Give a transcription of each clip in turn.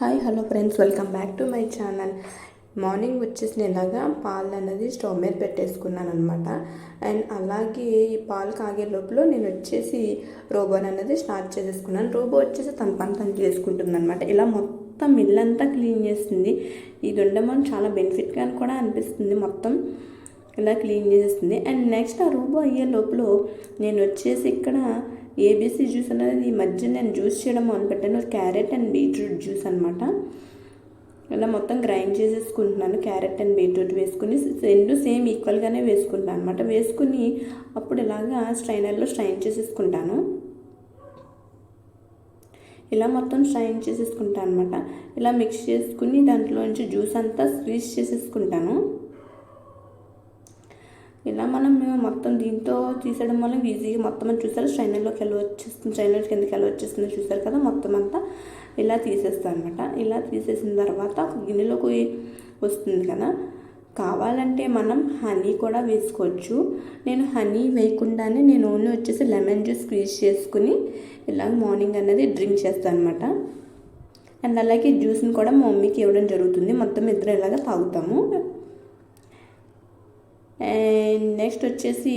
Hi hello friends welcome back to my channel. Morning వచ్చేసి నేను ఇలాగా పాలు అనేది స్టవ్ మీద పెట్టేసుకున్నాను అనమాట అండ్ అలాగే ఈ పాలు కాగే లోపల నేను వచ్చేసి రోబోన్ అనేది స్టార్ట్ చేసేసుకున్నాను. రోబో వచ్చేసి తన పని తను చేసుకుంటుంది అనమాట ఇలా మొత్తం ఇల్లంతా క్లీన్ చేస్తుంది. ఇది ఉండమని చాలా బెనిఫిట్గా కూడా అనిపిస్తుంది. మొత్తం ఇలా క్లీన్ చేసేస్తుంది. అండ్ నెక్స్ట్ ఆ రోబో అయ్యే లోపల నేను వచ్చేసి ఇక్కడ ఏబీసీ జ్యూస్ అనేది ఈ మధ్య నేను జ్యూస్ చేయడం మొదలుపెట్టాను. క్యారెట్ అండ్ బీట్రూట్ జ్యూస్ అనమాట ఇలా మొత్తం గ్రైండ్ చేసేసుకుంటున్నాను. క్యారెట్ అండ్ బీట్రూట్ వేసుకుని రెండు సేమ్ ఈక్వల్గానే వేసుకుంటాను అనమాట వేసుకుని అప్పుడు ఇలాగా స్ట్రైనర్లో స్ట్రైన్ చేసేసుకుంటాను. ఇలా మొత్తం స్ట్రైన్ చేసేసుకుంటాను అనమాట ఇలా మిక్స్ చేసుకుని దాంట్లోంచి జ్యూస్ అంతా స్క్వీజ్ చేసేసుకుంటాను. ఇలా మనం మొత్తం దీంతో తీసేయడం వల్ల ఈజీగా మొత్తం అని చూసారు? చైనల్లోకి వెళ్ళి వచ్చేస్తుంది? చైనల్ కిందకి వెళ్ళి వచ్చేస్తుంది చూసారు కదా? మొత్తం అంతా ఇలా తీసేస్తాను అనమాట ఇలా తీసేసిన తర్వాత ఒక గిన్నెలోకి వస్తుంది కదా? కావాలంటే మనం హనీ కూడా వేసుకోవచ్చు. నేను హనీ వేయకుండానే నేను ఓన్లీ వచ్చేసి లెమన్ జ్యూస్ స్క్వీజ్ చేసుకుని ఇలా మార్నింగ్ అనేది డ్రింక్ చేస్తాను అనమాట అండ్ అలాగే జ్యూస్ని కూడా మా మమ్మీకి ఇవ్వడం జరుగుతుంది. మొత్తం ఇద్దరు ఇలాగ తాగుతాము. అండ్ నెక్స్ట్ వచ్చేసి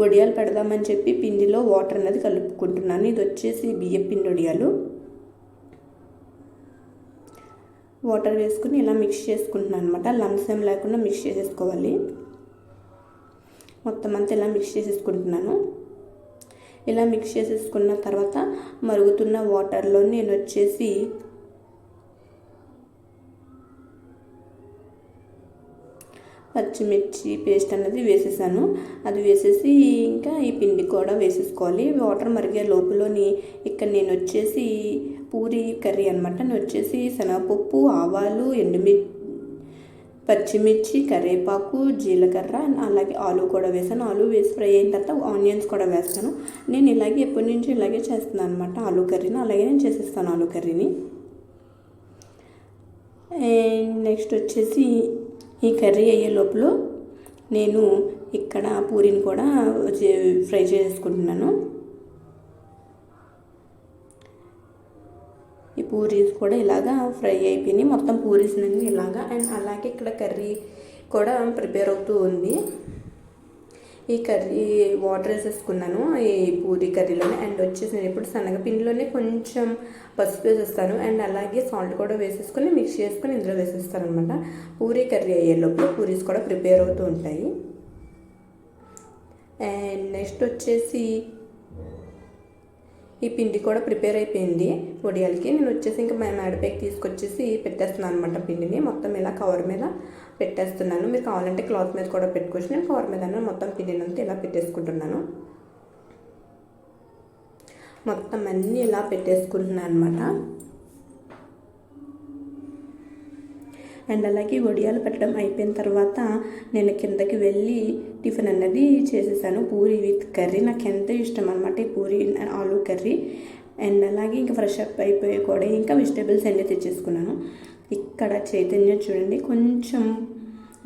వడియాలు పెడదామని చెప్పి పిండిలో వాటర్ అనేది కలుపుకుంటున్నాను. ఇది వచ్చేసి బియ్యం పిండి వడియాలు. వాటర్ వేసుకుని ఇలా మిక్స్ చేసుకుంటున్నాను అనమాట లంసం లేకుండా మిక్స్ చేసేసుకోవాలి. మొత్తం అంతా ఇలా మిక్స్ చేసేసుకుంటున్నాను. ఇలా మిక్స్ చేసేసుకున్న తర్వాత మరుగుతున్న వాటర్లో నేను వచ్చేసి పచ్చిమిర్చి పేస్ట్ అనేది వేసేసాను. అది వేసేసి ఇంకా ఈ పిండి కూడా వేసేసుకోవాలి. వాటర్ మరిగే లోపలని ఇక్కడ నేను వచ్చేసి పూరి కర్రీ అనమాట నేను వచ్చేసి శనగపప్పు ఆవాలు ఎండుమిర్చి పచ్చిమిర్చి కరివేపాకు జీలకర్ర అలాగే ఆలు కూడా వేసాను. ఆలు వేసి ఫ్రై అయిన తర్వాత ఆనియన్స్ కూడా వేస్తాను. నేను ఇలాగే ఎప్పటి నుంచి ఇలాగే చేస్తున్నాను అనమాట ఆలు కర్రీని. అలాగే నేను చేసేస్తాను ఆలు కర్రీని. అండ్ నెక్స్ట్ వచ్చేసి ఈ కర్రీ అయ్యే లోపల నేను ఇక్కడ పూరిని కూడా ఫ్రై చేసుకుంటున్నాను. ఈ పూరీస్ కూడా ఇలాగా ఫ్రై అయిపోయినాయి. మొత్తం పూరీస్ ఇలాగా అండ్ అలాగే ఇక్కడ కర్రీ కూడా ప్రిపేర్ అవుతూ ఉంది. ఈ కర్రీ వాటర్ వేసేసుకున్నాను ఈ పూరి కర్రీలోనే. అండ్ వచ్చేసి నేను ఇప్పుడు శనగపిండిలోనే కొంచెం పసుపు వేసేస్తాను. అండ్ అలాగే సాల్ట్ కూడా వేసేసుకొని మిక్స్ చేసుకుని ఇందులో వేసేస్తాను అనమాట పూరి కర్రీ అయ్యే లోపల పూరీస్ కూడా ప్రిపేర్ అవుతూ ఉంటాయి. అండ్ నెక్స్ట్ వచ్చేసి ఈ పిండి కూడా ప్రిపేర్ అయిపోయింది. వడియాలకి నేను వచ్చేసి ఇంకా మా మేడపైకి తీసుకొచ్చేసి పెట్టేస్తున్నాను అనమాట పిండిని. మొత్తం ఇలా కవర్ మీద పెట్టేస్తున్నాను. మీరు కావాలంటే క్లాత్ మీద కూడా పెట్టుకోవచ్చు. నేను కవర్ మీద మొత్తం పిండిని అంతా ఇలా పెట్టేసుకుంటున్నాను. మొత్తం అన్నీ ఇలా పెట్టేసుకుంటున్నాను అనమాట అండ్ అలాగే వడియాలు పెట్టడం అయిపోయిన తర్వాత నేను కిందకి వెళ్ళి టిఫిన్ అన్నది చేసేసాను. పూరి విత్ కర్రీ నాకు ఎంత ఇష్టం అనమాట ఈ పూరి ఆలు కర్రీ. అండ్ అలాగే ఇంకా ఫ్రెష్ అప్ అయిపోయి కూడా ఇంకా వెజిటేబుల్స్ అన్నీ తెచ్చేసుకున్నాను. ఇక్కడ చైతన్య చూడండి కొంచెం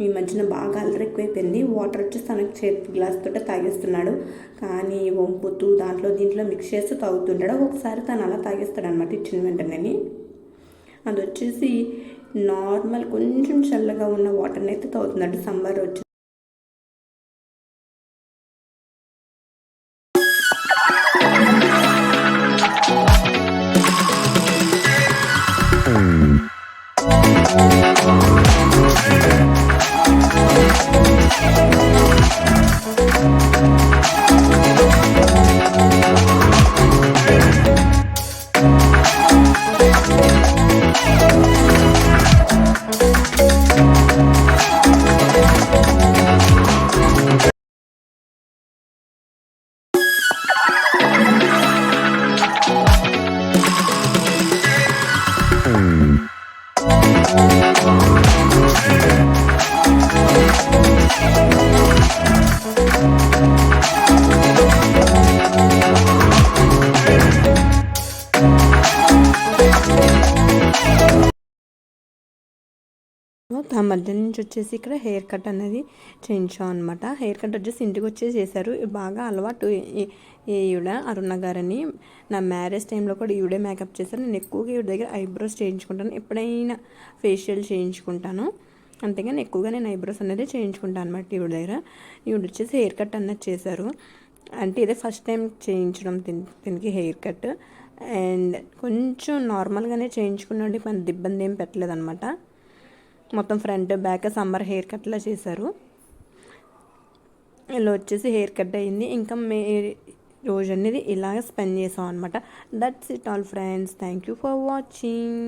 ఈ మధ్యన బాగా అల్లరి ఎక్కువైపోయింది. వాటర్ వచ్చి తనకు చేతి గ్లాస్ తోట తాగేస్తున్నాడు. కానీ వంపుతూ దాంట్లో దీంట్లో మిక్స్ చేస్తూ తాగుతుంటాడు. ఒకసారి తను అలా తాగేస్తాడు అనమాట ఇచ్చిన వెంటనే. అది వచ్చేసి నార్మల్ కొంచెం చల్లగా ఉన్న వాటర్ని అయితే తాగుతున్నాడు సమ్మర్ వచ్చి ఆ మధ్య నుంచి వచ్చేసి ఇక్కడ హెయిర్ కట్ అనేది చేయించాం అనమాట హెయిర్ కట్ వచ్చేసి ఇంటికి వచ్చేసి చేశారు. బాగా అలవాటు ఈవిడ అరుణ గారని. నా మ్యారేజ్ టైంలో కూడా ఈవిడే మేకప్ చేశారు. నేను ఎక్కువగా ఈవిడ దగ్గర ఐబ్రోస్ చేయించుకుంటాను. ఎప్పుడైనా ఫేషియల్ చేయించుకుంటాను. అంతేగాని ఎక్కువగా నేను ఐబ్రోస్ అనేది చేయించుకుంటాను అనమాట ఈవిడ దగ్గర. ఈవిడ వచ్చేసి హెయిర్ కట్ అన్నది చేశారు. అంటే ఇదే ఫస్ట్ టైం చేయించడం దీనికి హెయిర్ కట్. అండ్ కొంచెం నార్మల్గానే చేయించుకున్నాడు మన ఇబ్బంది ఏం పెట్టలేదు అనమాట మొత్తం ఫ్రంట్ బ్యాక్ సమ్మర్ హెయిర్ కట్లా చేశారు. ఇలా వచ్చేసి హెయిర్ కట్ అయ్యింది ఇంకా మే రోజు అనేది ఇలాగ స్పెండ్ చేసాం అనమాట that's it all friends thank you for watching